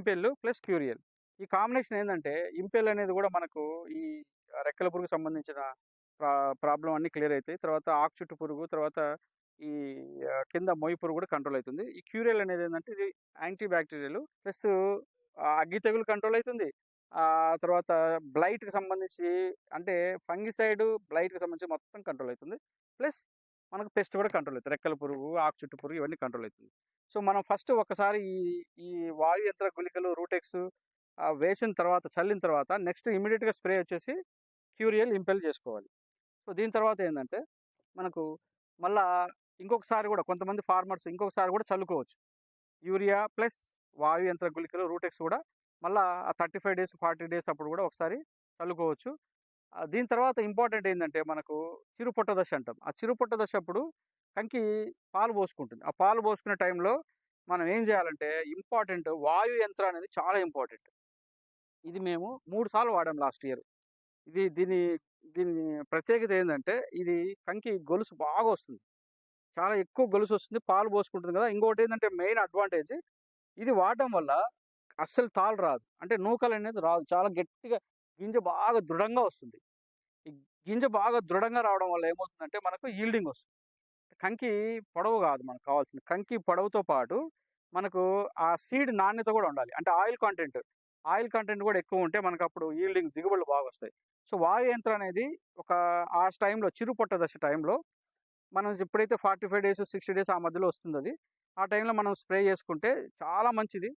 Impel plus Curial. ఈ combination ఏంటంటే Impel అనేది కూడా మనకు ఈ రెక్కల పురుగు సంబంధించిన ప్రా ప్రాబ్లం అన్నీ క్లియర్ అవుతాయి తర్వాత ఆకు చుట్టు పురుగు తర్వాత ఈ కింద మొయ్యి పురుగు కూడా కంట్రోల్ అవుతుంది ఈ క్యూరియల్ అనేది ఏంటంటే ఇది యాంటీ బ్యాక్టీరియల్ ప్లస్ అగ్గి తెగులు కంట్రోల్ అవుతుంది ఆ తర్వాత బ్లైట్కి సంబంధించి అంటే ఫంగిసైడ్ బ్లైట్కి సంబంధించి మొత్తం కంట్రోల్ అవుతుంది ప్లస్ మనకు పెస్ట్ కూడా కంట్రోల్ అవుతుంది రెక్కల పురుగు ఆకు చుట్టు పురుగు ఇవన్నీ కంట్రోల్ అవుతుంది సో మనం ఫస్ట్ ఒకసారి ఈ ఈ వాయు యంత్ర గుళికలు రూటెక్స్ వేసిన తర్వాత చల్లిన తర్వాత నెక్స్ట్ ఇమీడియట్గా స్ప్రే వచ్చేసి క్యూరియల్ ఇంపెల్ చేసుకోవాలి. సో దీని తర్వాత ఏంటంటే మనకు మళ్ళా ఇంకొకసారి కూడా కొంతమంది ఫార్మర్స్ ఇంకొకసారి కూడా చల్లుకోవచ్చు. యూరియా ప్లస్ వాయు యంత్ర గుళికలు రూటెక్స్ కూడా మళ్ళీ ఆ thirty five days forty days అప్పుడు కూడా ఒకసారి చల్లుకోవచ్చు. దీని తర్వాత ఇంపార్టెంట్ ఏంటంటే మనకు చిరుపొట్ట దశ అంటాం. ఆ చిరుపొట్ట దశ అప్పుడు కంకి పాలు పోసుకుంటుంది. ఆ పాలు పోసుకునే టైంలో మనం ఏం చేయాలంటే ఇంపార్టెంట్ వాయు యంత్రం అనేది చాలా ఇంపార్టెంట్. ఇది మేము మూడు సార్లు వాడాం లాస్ట్ ఇయర్. ఇది దీని దీని ప్రత్యేకత ఏంటంటే ఇది కంకి గొలుసు బాగా వస్తుంది. చాలా ఎక్కువ గొలుసు వస్తుంది. పాలు పోసుకుంటుంది కదా. ఇంకోటి ఏంటంటే మెయిన్ అడ్వాంటేజ్ ఇది వాడటం వల్ల అస్సలు తాలు రాదు. అంటే నూకలు అనేది రాదు. చాలా గట్టిగా గింజ బాగా దృఢంగా వస్తుంది. ఈ గింజ బాగా దృఢంగా రావడం వల్ల ఏమవుతుందంటే మనకు ఈల్డింగ్ వస్తుంది. కంకి పొడవు కాదు మనకు కావాల్సింది కంకి పొడవుతో పాటు మనకు ఆ సీడ్ నాణ్యత కూడా ఉండాలి. అంటే ఆయిల్ కంటెంట్ ఆయిల్ కంటెంట్ కూడా ఎక్కువ ఉంటే మనకు అప్పుడు ఈల్డింగ్ దిగుబడులు బాగా వస్తాయి. సో వాయు యంత్రం అనేది ఒక ఆ టైంలో చిరుపొట్ట దశ టైంలో మనం ఎప్పుడైతే forty five days sixty days ఆ మధ్యలో వస్తుంది అది ఆ టైంలో మనం స్ప్రే చేసుకుంటే చాలా మంచిది.